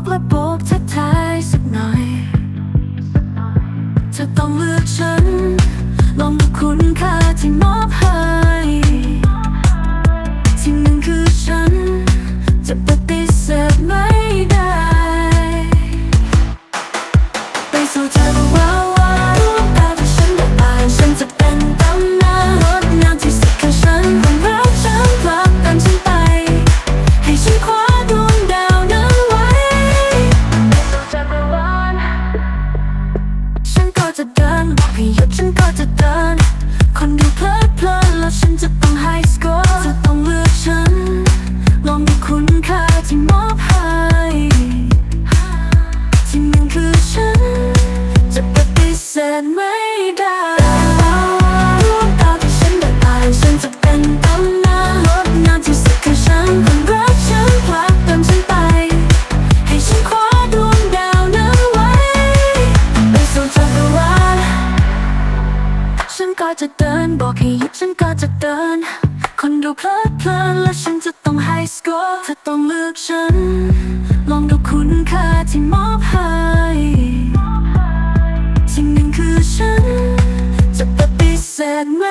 กและโบกทักทายสักหน่อยเธอต้องเลือกฉันลองดูคุณค่าที่มอบให้ จะเดินบอกให้หยุดฉันก็จะเดิน คนดูเพลิดเพลินแล้วฉันจะต้องไฮสกอร์จะต้องเลือกฉัน ลองดูคุณค่าที่มอบให้ที่มันคือฉัน จะปฏิเสธไหม ก็จะเดิน บอกให้หยุดฉันก็จะเดิน คนดูเพลิดเพลินและฉันจะต้องให้สกอร์เธอต้องเลือกฉัน ลองดูคุณค่าที่มอบให้สิ่งหนึ่งคือฉัน จะปฏิเสธไหม